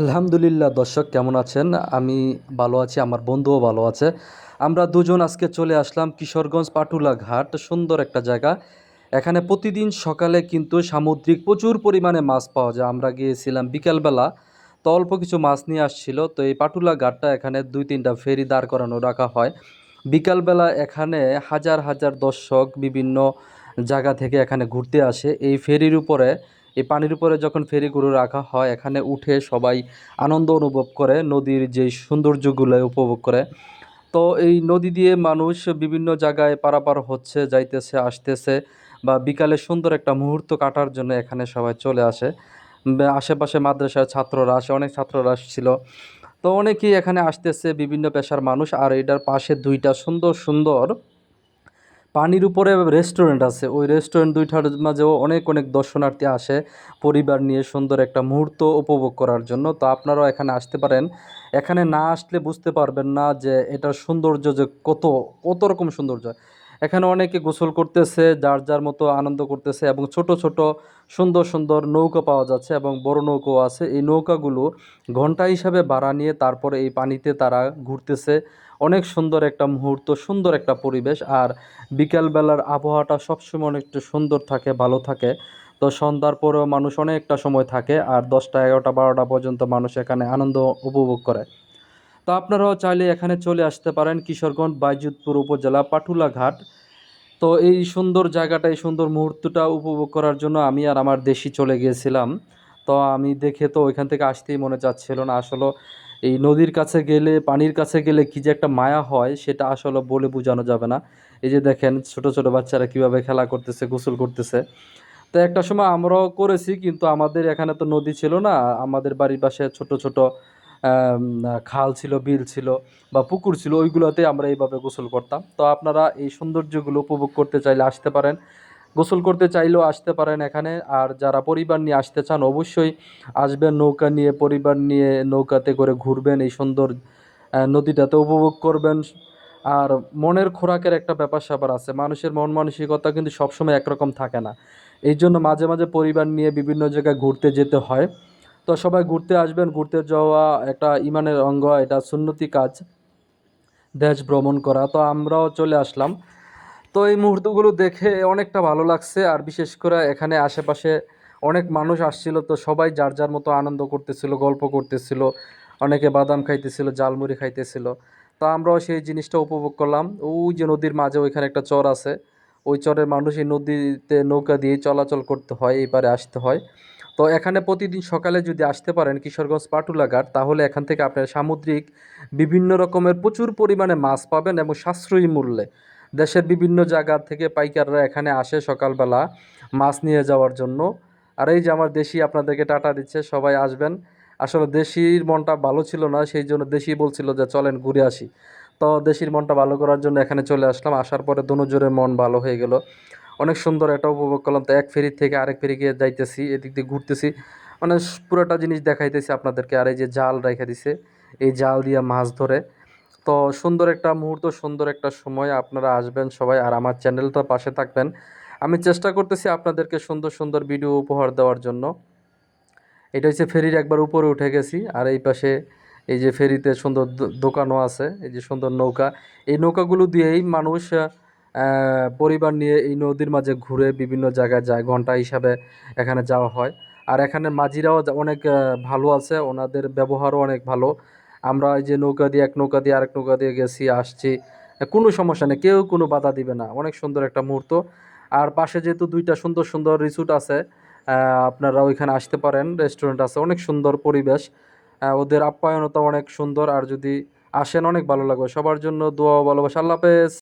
আলহামদুলিল্লাহ, দর্শক কেমন আছেন? আমি ভালো আছি, আমার বন্ধুও ভালো আছে। আমরা দুজন আজকে চলে আসলাম কিশোরগঞ্জ পাটুলা ঘাট, সুন্দর একটা জায়গা। এখানে প্রতিদিন সকালে কিন্তু সামুদ্রিক প্রচুর পরিমাণে মাছ পাওয়া যায়। আমরা গিয়েছিলাম বিকেলবেলা, তো অল্প কিছু মাছ নিয়ে আসছিল। তো এই পাটুলা ঘাটটা এখানে দুই তিনটা ফেরি দাঁড় করানো রাখা হয়। বিকালবেলা এখানে হাজার হাজার দর্শক বিভিন্ন জায়গা থেকে এখানে ঘুরতে আসে। এই ফেরির উপরে এই পানির উপরে যখন ফেরিগুলো রাখা হয়, এখানে উঠে সবাই আনন্দ অনুভব করে, নদীর যে সৌন্দর্যগুলো উপভোগ করে। তো এই নদী দিয়ে মানুষ বিভিন্ন জায়গায় পারাপার হচ্ছে, যাইতেছে, আসতেছে বা বিকালে সুন্দর একটা মুহূর্ত কাটার জন্য এখানে সবাই চলে আসে। আশেপাশে মাদ্রাসার ছাত্ররা আসে, অনেক ছাত্ররা আসছিল। তো অনেকেই এখানে আসতেছে, বিভিন্ন পেশার মানুষ, আর এটার পাশে দুইটা সুন্দর সুন্দর পানির উপরে রেস্টুরেন্ট আছে। ওই রেস্টুরেন্ট দুইটার মাঝেও অনেক অনেক দর্শনার্থী আসে পরিবার নিয়ে সুন্দর একটা মুহূর্ত উপভোগ করার জন্য। তো আপনারাও এখানে আসতে পারেন। এখানে না আসলে বুঝতে পারবেন না যে এটার সৌন্দর্য যে কত কত রকম সৌন্দর্য। এখানে অনেকে গোসল করতেছে, যার যার মতো আনন্দ করতেছে এবং ছোট ছোট সুন্দর সুন্দর নৌকা পাওয়া যাচ্ছে এবং বড় নৌকাও আছে। এই নৌকাগুলো ঘণ্টা হিসাবে ভাড়া নিয়ে তারপরে এই পানিতে তারা ঘুরতেছে। অনেক সুন্দর একটা মুহূর্ত, সুন্দর একটা পরিবেশ আর বিকালবেলার আবহাওয়াটা সবসময় অনেকটা সুন্দর থাকে, ভালো থাকে। তো সন্ধ্যার পরেও মানুষ অনেকটা সময় থাকে আর দশটা, এগারোটা, বারোটা পর্যন্ত মানুষ এখানে আনন্দ উপভোগ করে। তো আপনারাও চাইলে এখানে চলে আসতে পারেন কিশোরগঞ্জ বাইজুতপুর উপজেলা পাটুলা ঘাট তো এই সুন্দর জায়গাটা, এই সুন্দর মুহূর্তটা উপভোগ করার জন্য আমি আর আমার দেশি চলে গিয়েছিলাম। তো আমি দেখে তো ওইখান থেকে আসতেই মনে চাচ্ছিল না, আসলে এই নদীর কাছে গেলে, পানির কাছে গেলে কী যে একটা মায়া হয়, সেটা আসলে বলে বোঝানো যাবে না। এই যে দেখেন ছোট ছোট বাচ্চারা কীভাবে খেলা করতেছে, গোসল করতেছে। তো একটা সময় আমরাও করেছি, কিন্তু আমাদের এখানে তো নদী ছিল না, আমাদের বাড়ির পাশে ছোট ছোট খাল ছিল, বিল ছিল বা পুকুর ছিল, ওইগুলোতে আমরা এইভাবে গোসল করতাম। তো আপনারা এই সৌন্দর্যগুলো উপভোগ করতে চাইলে আসতে পারেন। গোসল করতে চাইলেও আসতে পারেন এখানে। আর যারা পরিবার নিয়ে আসতে চান, অবশ্যই আসবেন নৌকা নিয়ে, পরিবার নিয়ে নৌকাতে করে ঘুরবেন, এই সুন্দর নদীটাতে উপভোগ করবেন। আর মনের খোরাকের একটা ব্যাপার স্যাপার আছে, মানুষের মন মানসিকতা কিন্তু সবসময় একরকম থাকে না। এই জন্য মাঝে মাঝে পরিবার নিয়ে বিভিন্ন জায়গায় ঘুরতে যেতে হয়। তো সবাই ঘুরতে আসবেন, ঘুরতে যাওয়া একটা ইমানের অঙ্গ, এটা সুন্নতি কাজ, দেশ ভ্রমণ করা। তো আমরাও চলে আসলাম। তো এই মুহূর্তগুলো দেখে অনেকটা ভালো লাগছে, আর বিশেষ করে এখানে আশেপাশে অনেক মানুষ আসছিল, তো সবাই যার যার মতো আনন্দ করতেছিল, গল্প করতেছিল, অনেকে বাদাম খাইতেছিল জালমুড়ি খাইতেছিল। তো আমরাও সেই জিনিসটা উপভোগ করলাম। ওই যে নদীর মাঝে ওইখানে একটা চর আছে। ওই চরের মানুষ এই নদীতে নৌকা দিয়ে চলাচল করতে হয় এবারে আসতে হয়। তো এখানে প্রতিদিন সকালে যদি আসতে পারেন কিশোরগঞ্জ পাটুলা ঘাট তাহলে এখান থেকে আপনার সামুদ্রিক বিভিন্ন রকমের প্রচুর পরিমাণে মাছ পাবেন এবং সাশ্রয়ী মূল্যে। দেশের বিভিন্ন জায়গা থেকে পাইকাররা এখানে আসে সকালবেলা মাছ নিয়ে যাওয়ার জন্য। আর এই যে আমার দেশি আপনাদেরকে টাটা দিচ্ছে, সবাই আসবেন। আসলে দেশির মনটা ভালো ছিল না, সেই জন্য দেশি বলছিল যে, চলেন ঘুরে আসি। তো দেশির মনটা ভালো করার জন্য এখানে চলে আসলাম। আসার পরে দোনোজোরের মন ভালো হয়ে গেল। অনেক সুন্দর এটা উপভোগ করলাম। তো এক ফেরি থেকে আরেক ফেরি গিয়ে যাইতেছি, এদিক দিয়ে ঘুরতেছি। মানে পুরোটা জিনিস দেখাইতেছি আপনাদেরকে। আর এই যে জাল রেখে দিছে, এই জাল দিয়ে মাছ ধরে। তো সুন্দর একটা মুহূর্ত, সুন্দর একটা সময়। আপনারা আসবেন সবাই আর আমার চ্যানেলটা পাশে থাকবেন। আমি চেষ্টা করতেছি আপনাদেরকে সুন্দর সুন্দর ভিডিও উপহার দেওয়ার জন্য। এটা হচ্ছে ফেরির একবার উপরে উঠে গেছি। আর এই পাশে এই যে ফেরিতে সুন্দর দোকানও আছে। এই যে সুন্দর নৌকা। এই নৌকাগুলো দিয়েই মানুষ পরিবার নিয়ে এই নদীর মাঝে ঘুরে বিভিন্ন জায়গায় যায়, ঘণ্টা হিসাবে এখানে যাওয়া হয়। আর এখানে মাঝিরাও অনেক ভালো আছে, ওনাদের ব্যবহারও অনেক ভালো। আমরা এই যে নৌকা দিয়ে, এক নৌকা দিয়ে আরেক নৌকা দিয়ে গেছি, আসছি, কোনো সমস্যা নেই, কেউ কোনো বাধা দিবে না। অনেক সুন্দর একটা মুহূর্ত। আর পাশে যেহেতু দুইটা সুন্দর সুন্দর রিসোর্ট আছে আপনারা ওইখানে আসতে পারেন রেস্টুরেন্ট আছে, অনেক সুন্দর পরিবেশ। ওদের আপ্যায়নতা অনেক সুন্দর। আর যদি আসেন, অনেক ভালো লাগবে। সবার জন্য দোয়া ভালোবাসা। আল্লাহ হাফেজ।